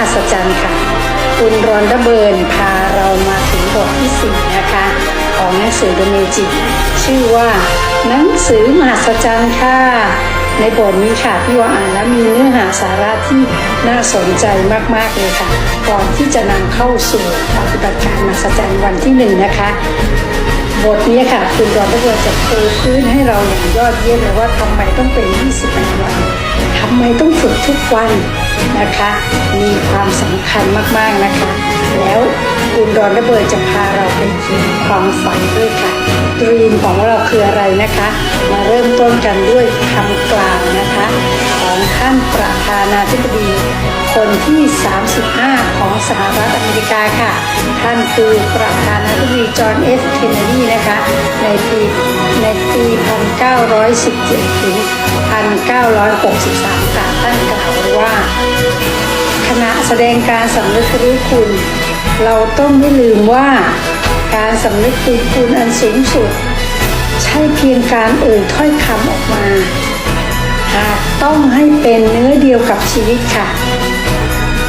หัศจรรย์ค่ะ คุณรอนดเบิร์นพาเรามาถึงบทที่สี่นะคะ ของหนังสือ The Magic ชื่อว่า หนังสือมหัศจรรย์ค่ะ ในบทนี้ค่ะพี่ว่าอ่านแล้วมีเนื้อหาสาระที่น่าสนใจมากๆเลยค่ะ ก่อนที่จะนำเข้าสู่ปฏิบัติการมหัศจรรย์วันที่หนึ่งนะคะบทนี้ค่ะ คุณรอนดเบินจะปูพื้นให้เราอย่างยอดเยี่ยมเลยว่าทำไมต้องเป็น 28 วันทำไมต้องฝึกทุกวัน นะคะ มีความสำคัญมากๆนะคะ แล้วคุณรอนระเบิดจะพาเราไปถึงความฝันด้วยค่ะดรีมของเราคืออะไรนะคะ มาเริ่มต้นกันด้วยคำกล่าวนะคะ ของท่านประธานาธิบดีคนที่ 35 ของสหรัฐอเมริกาค่ะ ท่านคือประธานาธิบดีจอห์นเอฟเคนเนดีนะคะ ในปีในปี 1917 ถึง 1963 ค่ะท่านกล่าวว่า ขณะแสดงการสำนึกรู้คุณ เราต้องไม่ลืมว่าการสำนึกคุณคุณอันสูงสุด ใช่เพียงการเอ่ยถ้อยคำออกมาหากต้องให้เป็นเนื้อเดียวกับชีวิตค่ะ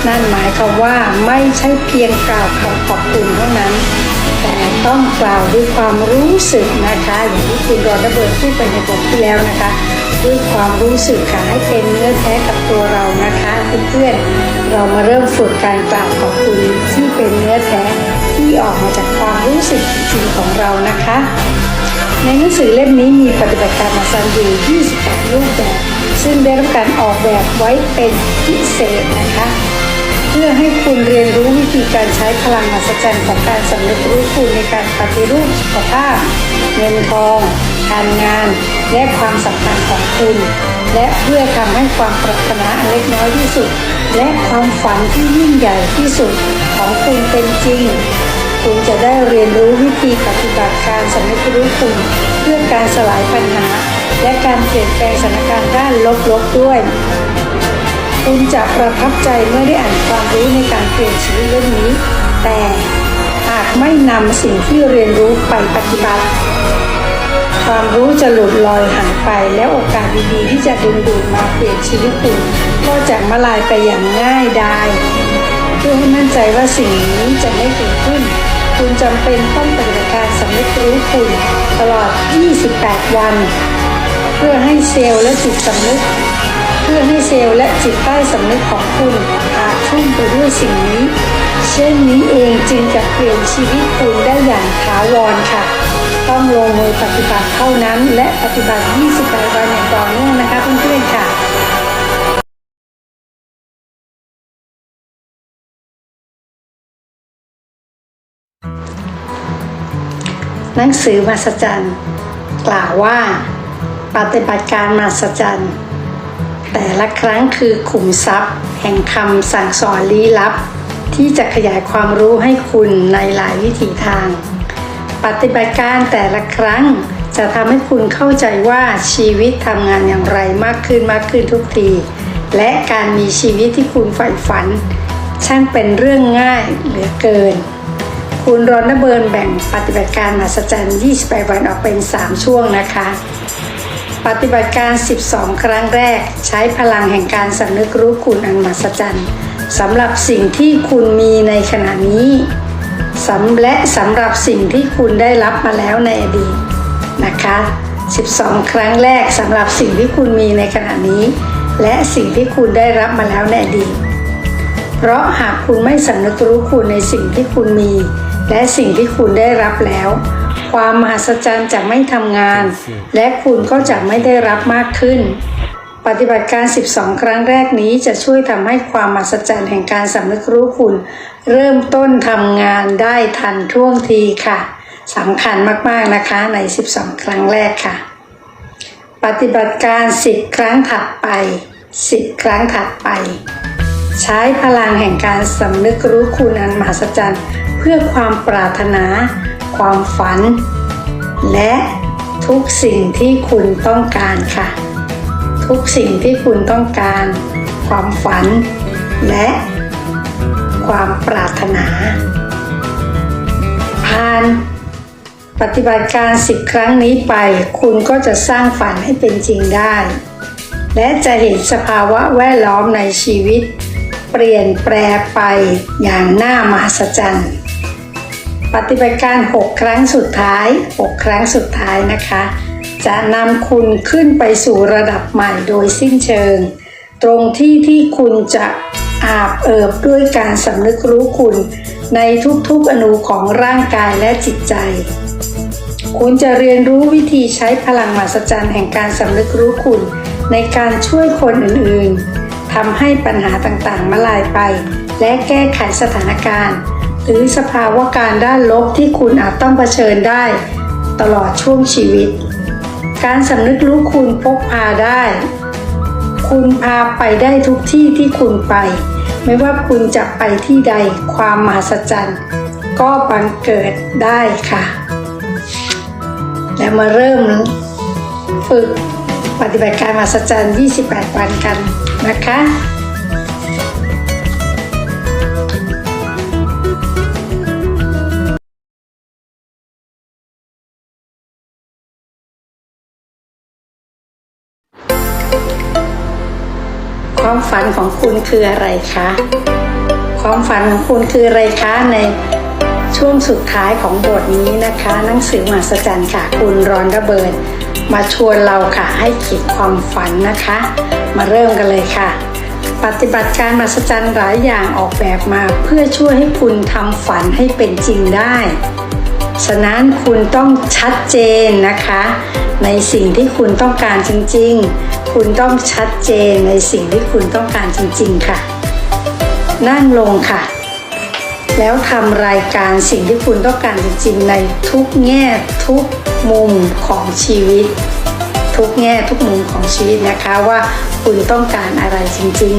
นั่นหมายความว่าไม่ใช่เพียงกล่าวคำขอบคุณเท่านั้น แต่ต้องกล่าวด้วยความรู้สึกนะคะอย่างที่คุณรอนเบิร์ตพูดไปในบทที่แล้วนะคะด้วยความรู้สึกค่ะให้เป็นเนื้อแท้กับตัวเรานะคะเพื่อนๆ เรามาเริ่มฝึกการกล่าวขอบคุณที่เป็นเนื้อแท้ที่ออกมาจากความรู้สึกจริงของเรานะคะ ในหนังสือเล่มนี้มีปฏิบัติการมาซันอยู่28รูปแบบ ซึ่งได้รับการออกแบบไว้เป็นพิเศษนะคะ เพื่อให้คุณเรียนรู้วิธีการใช้พลังมหัศจรรย์ของการสำนึกรู้คุณในการปฏิรูปสุขภาพเงินทอง การงาน และความสัมพันธ์ของคุณ และเพื่อทำให้ความปรารถนาเล็กน้อยที่สุด และความฝันที่ยิ่งใหญ่ที่สุดของคุณเป็นจริง คุณจะได้เรียนรู้วิธีปฏิบัติการสำนึกรู้คุณเพื่อการสลายปัญหา และการเปลี่ยนแปลงสถานการณ์ด้านลบๆด้วยคุณจะประทับใจเมื่อได้อ่านความรู้ในการเปลี่ยนชีวิตเรื่องนี้ แต่หากไม่นำสิ่งที่เรียนรู้ไปปฏิบัติ ความรู้จะหลุดลอยหายไป และโอกาสดีๆ ที่จะดึงดูดมาเปลี่ยนชีวิตคุณก็จะมาลายไปอย่างง่ายดายเพื่อให้มั่นใจว่าสิ่งนี้จะไม่เกิดขึ้น คุณจำเป็นต้องปฏิบัติการสำนึกรู้คุณตลอด 28 วัน เพื่อให้เซลล์และจิตสำนึก เพื่อให้เซลล์และจิตใต้สำนึกของคุณอาจชุ่มไปด้วยสิ่งนี้ เช่นนี้เองจึงจะเปลี่ยนชีวิตคุณได้อย่างถาวรค่ะ ต้องลงมือปฏิบัติเท่านั้น และปฏิบัติ 28 วันอย่างต่อเนื่องนะคะเพื่อนๆค่ะหนังสือมหัศจรรย์กล่าวว่า ปฏิบัติการมหัศจรรย์แต่ละครั้งคือขุมทรัพย์ แห่งคำสั่งสอนลี้ลับ ที่จะขยายความรู้ให้คุณในหลายวิถีทาง ปฏิบัติการแต่ละครั้ง จะทำให้คุณเข้าใจว่าชีวิตทำงานอย่างไรมากขึ้นมากขึ้นทุกที และการมีชีวิตที่คุณใฝ่ฝัน ช่างเป็นเรื่องง่ายเหลือเกิน คุณรอนเบิร์นแบ่งปฏิบัติการมหัศจรรย์28 วันออกเป็น 3 ช่วงนะคะ ปฏิบัติการ 12 ครั้งแรก ใช้พลังแห่งการสำนึกรู้คุณอันมหัศจรรย์สำหรับสิ่งที่คุณมีในขณะนี้ สำและสำหรับสิ่งที่คุณได้รับมาแล้วในอดีตนะคะ 12 ครั้งแรกสำหรับสิ่งที่คุณมีในขณะนี้ และสิ่งที่คุณได้รับมาแล้วในอดีต เพราะหากคุณไม่สำนึกรู้คุณในสิ่งที่คุณมี และสิ่งที่คุณได้รับแล้ว ความมหัศจรรย์จะไม่ทำงาน และคุณก็จะไม่ได้รับมากขึ้น ปฏิบัติการ 12 ครั้งแรกนี้จะช่วยทำให้ความมหัศจรรย์แห่งการสำนึกรู้คุณ เริ่มต้นทำงานได้ทันท่วงทีค่ะสำคัญมากๆนะคะใน 12 ครั้งแรกค่ะ ปฏิบัติการ 10 ครั้งถัดไป 10 ครั้งถัดไป ใช้พลังแห่งการสำนึกรู้คุณอันมหัศจรรย์เพื่อความปรารถนา ความฝัน และทุกสิ่งที่คุณต้องการค่ะ ทุกสิ่งที่คุณต้องการ ความฝัน และความปรารถนา ผ่านปฏิบัติการ 10 ครั้งนี้ไป คุณก็จะสร้างฝันให้เป็นจริงได้ และจะเห็นสภาวะแวดล้อมในชีวิต เปลี่ยนแปลไปอย่างน่ามหัศจรรย์ ปฏิบัติการ 6 ครั้งสุดท้าย 6 ครั้งสุดท้ายนะคะ จะนำคุณขึ้นไปสู่ระดับใหม่โดยสิ้นเชิง ตรงที่ที่คุณจะอาบเอิบด้วยการสำนึกรู้คุณ ในทุกๆอนูของร่างกายและจิตใจ คุณจะเรียนรู้วิธีใช้พลังมหัศจรรย์แห่งการสำนึกรู้คุณ ในการช่วยคนอื่นๆทำให้ปัญหาต่างๆมาลายไป และแก้ไขสถานการณ์ หรือสภาวะการด้านลบที่คุณอาจต้องเผชิญได้ ตลอดช่วงชีวิต การสำนึกรู้คุณพกพาได้ คุณพาไปได้ทุกที่ที่คุณไป ไม่ว่าคุณจะไปที่ใดความมหัศจรรย์ ก็บังเกิดได้ค่ะ แล้วมาเริ่มฝึกปฏิบัติการมหัศจรรย์ 28 วันกันนะคะ ความฝันของคุณคืออะไรคะ ความฝันของคุณคืออะไรคะในช่วงสุดท้ายของบทนี้นะคะ หนังสือมหัศจรรย์ค่ะคุณรอนระเบิด มาชวนเราค่ะให้ขียนความฝันนะคะ มาเริ่มกันเลยค่ะ ปฏิบัติการมหัศจรรย์หลายอย่างออกแบบมา เพื่อช่วยให้คุณทำฝันให้เป็นจริงได้ ฉะนั้นคุณต้องชัดเจนนะคะ ในสิ่งที่คุณต้องการจริง ๆ คุณต้องชัดเจนในสิ่งที่คุณต้องการจริง ๆ ค่ะ นั่งลงค่ะ แล้วทำรายการสิ่งที่คุณต้องการจริง ๆ ในทุกแง่ทุกมุมของชีวิต ทุกแง่ทุกมุมของชีวิตนะคะว่าคุณต้องการอะไรจริง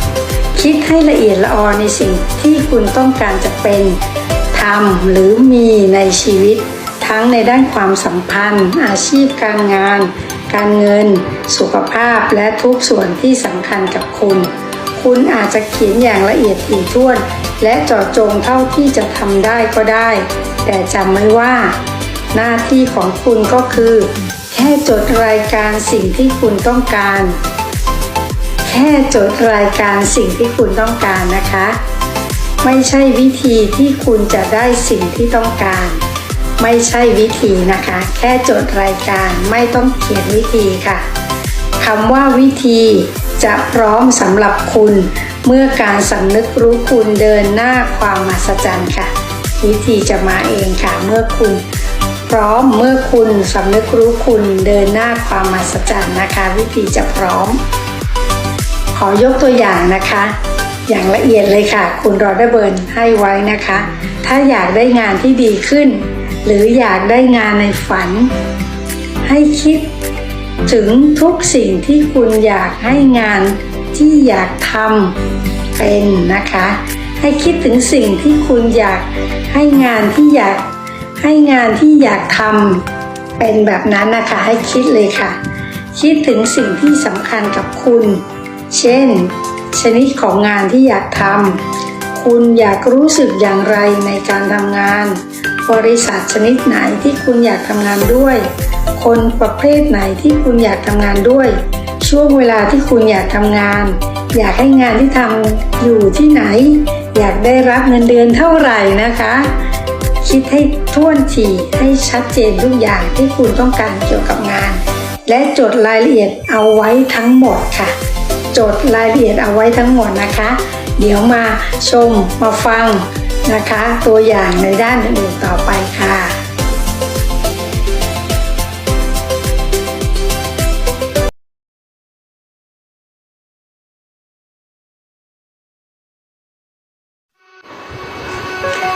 ๆ คิดให้ละเอียดละออในสิ่งที่คุณต้องการจะเป็น ทำหรือมีในชีวิต ทั้งในด้านความสัมพันธ์ อาชีพการงาน การเงิน สุขภาพและทุกส่วนที่สำคัญกับคุณ คุณอาจจะเขียนอย่างละเอียดถี่ถ้วน และเจาะจงเท่าที่จะทำได้ก็ได้ แต่จำไว้ว่า หน้าที่ของคุณก็คือ แค่จดรายการสิ่งที่คุณต้องการ แค่จดรายการสิ่งที่คุณต้องการนะคะ ไม่ใช่วิธีที่คุณจะได้สิ่งที่ต้องการ ไม่ใช่วิธีนะคะ แค่จดรายการไม่ต้องเขียนวิธีค่ะคำว่าวิธีจะพร้อมสำหรับคุณ เมื่อการสำนึกรู้คุณเดินหน้าความมหัศจรรย์ค่ะ วิธีจะมาเองค่ะเมื่อคุณ พร้อมเมื่อคุณสำนึกรู้คุณเดินหน้าความมหัศจรรย์นะคะ วิธีจะพร้อม ขอยกตัวอย่างนะคะ อย่างละเอียดเลยค่ะ คุณรอได้เบิร์นให้ไว้นะคะ ถ้าอยากได้งานที่ดีขึ้น หรืออยากได้งานในฝัน ให้คิดถึงทุกสิ่งที่คุณอยากให้งานที่อยากทำเป็นนะคะ ให้คิดถึงสิ่งที่คุณอยากให้งานที่อยากให้งานที่อยากทำเป็นแบบนั้นนะคะ ให้คิดเลยค่ะ คิดถึงสิ่งที่สำคัญกับคุณ เช่น ชนิดของงานที่อยากทำคุณอยากรู้สึกอย่างไรในการทำงาน บริษัทชนิดไหนที่คุณอยากทำงานด้วย คนประเภทไหนที่คุณอยากทำงานด้วย ช่วงเวลาที่คุณอยากทำงาน อยากให้งานที่ทำอยู่ที่ไหน อยากได้รับเงินเดือนเท่าไหร่นะคะ คิดให้ท่วนทีให้ชัดเจนทุกอย่างที่คุณต้องการเกี่ยวกับงาน และจดรายละเอียดเอาไว้ทั้งหมดค่ะ จดรายละเอียดเอาไว้ทั้งหมดนะคะ เดี๋ยวมาชมมาฟังนะคะ ตัวอย่างในด้านอื่นๆต่อไปค่ะ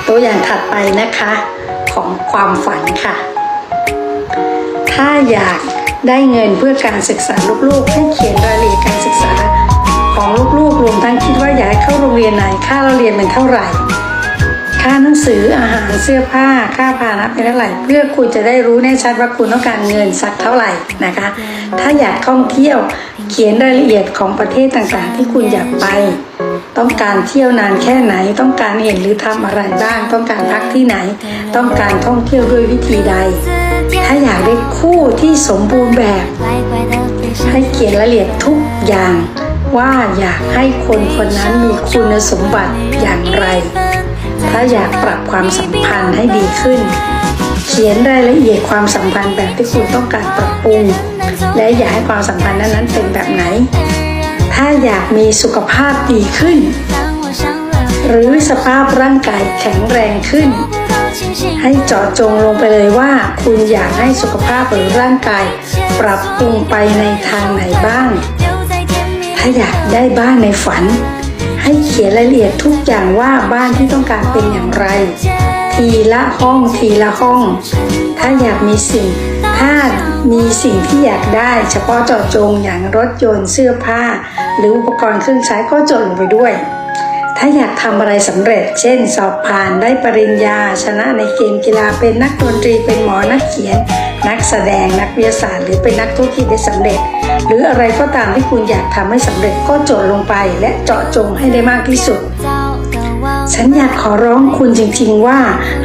ตัวอย่างถัดไปนะคะของความฝันค่ะ ถ้าอยาก ได้เงินเพื่อการศึกษาลูกๆให้เขียนรายละเอียดการศึกษา ของลูกๆรวมทั้งคิดว่าอยากให้เข้าโรงเรียนไหนค่าเราเรียนเป็นเท่าไหร่ ค่าหนังสืออาหารเสื้อผ้าค่าพาหนะเป็นเท่าไหร่ เพื่อคุณจะได้รู้แน่ชัดว่าคุณต้องการเงินสักเท่าไหร่นะคะ ถ้าอยากท่องเที่ยวเขียนรายละเอียดของประเทศต่างๆ ที่คุณอยากไป ต้องการเที่ยวนานแค่ไหน ต้องการเห็นหรือทำอะไรบ้าง ต้องการพักที่ไหน ต้องการท่องเที่ยวด้วยวิธีใด ถ้าอยากได้ คู่ที่สมบูรณ์แบบ ให้เขียนรายละเอียดทุกอย่าง ว่าอยากให้คนคนนั้นมีคุณสมบัติอย่างไร ถ้าอยากปรับความสัมพันธ์ให้ดีขึ้น เขียนรายละเอียดความสัมพันธ์แบบที่คุณต้องการปรับปรุง และอยากให้ความสัมพันธ์นั้นเป็นแบบไหน ถ้าอยากมีสุขภาพดีขึ้น หรือสภาพร่างกายแข็งแรงขึ้น ให้เจาะจงลงไปเลยว่า คุณอยากให้สุขภาพหรือร่างกาย ปรับปรุงไปในทางไหนบ้าง ถ้าอยากได้บ้านในฝัน ให้เขียนรายละเอียดทุกอย่างว่าบ้านที่ต้องการเป็นอย่างไร ทีละห้องทีละห้อง ถ้าอยากมีสิ่งถ้ามีสิ่งที่อยากได้ เฉพาะเจาะจงอย่างรถยนต์เสื้อผ้า หรืออุปกรณ์เครื่องใช้ก็จดลงไปด้วย ถ้าอยากทำอะไรสำเร็จ เช่น สอบผ่านได้ปริญญา ชนะในเกมกีฬาเป็นนักดนตรีเป็นหมอนักเขียน นักแสดงนักวิทยาศาสตร์ หรือเป็นนักธุรกิจได้สำเร็จ หรืออะไรก็ตามที่คุณอยากทำให้สำเร็จก็จดลงไป และเจาะจงให้ได้มากที่สุด ฉันอยากขอร้องคุณจริงๆว่า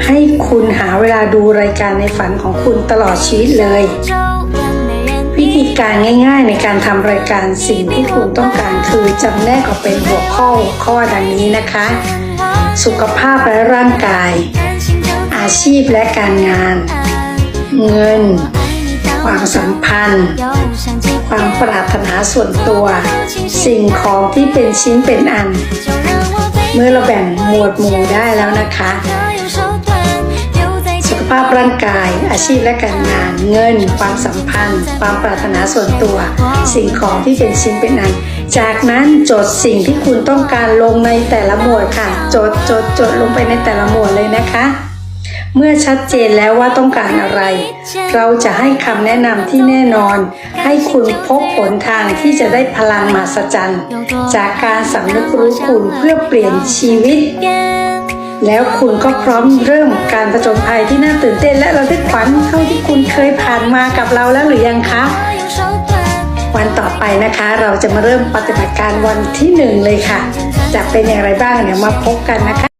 ให้คุณหาเวลาดูรายการในฝันของคุณตลอดชีวิตเลย ธีการง่ายๆ ในการทำรายการสิ่งที่คุณต้องการคือจำแนกออกเป็นหัวข้อหัวข้อดังนี้นะคะ สุขภาพและร่างกาย อาชีพและการงาน เงิน ความสัมพันธ์ ความปรารถนาส่วนตัว สิ่งของที่เป็นชิ้นเป็นอัน เมื่อเราแบ่งหมวดหมู่ได้แล้วนะคะ ภาพร่างกาย อาชีพและการงาน เงิน ความสัมพันธ์ ความปรารถนาส่วนตัว สิ่งของที่เป็นชิ้นเป็นอัน จากนั้นจดสิ่งที่คุณต้องการลงในแต่ละหมวดค่ะ จดจดจดลงไปในแต่ละหมวดเลยนะคะเมื่อชัดเจนแล้วว่าต้องการอะไร เราจะให้คำแนะนำที่แน่นอน ให้คุณพบหนทางที่จะได้พลังมหัศจรรย์ จากการสำนึกรู้คุณเพื่อเปลี่ยนชีวิต แล้วคุณก็พร้อมเริ่มการประจมภัยที่น่าตื่นเต้นและระทึกขวัญเท่าที่คุณเคยผ่านมากับเราแล้วหรือยังคะ วันต่อไปนะคะ เราจะมาเริ่มปฏิบัติการวันที่หนึ่งเลยค่ะ จะเป็นอย่างไรบ้างเดี๋ยวมาพบกันนะคะ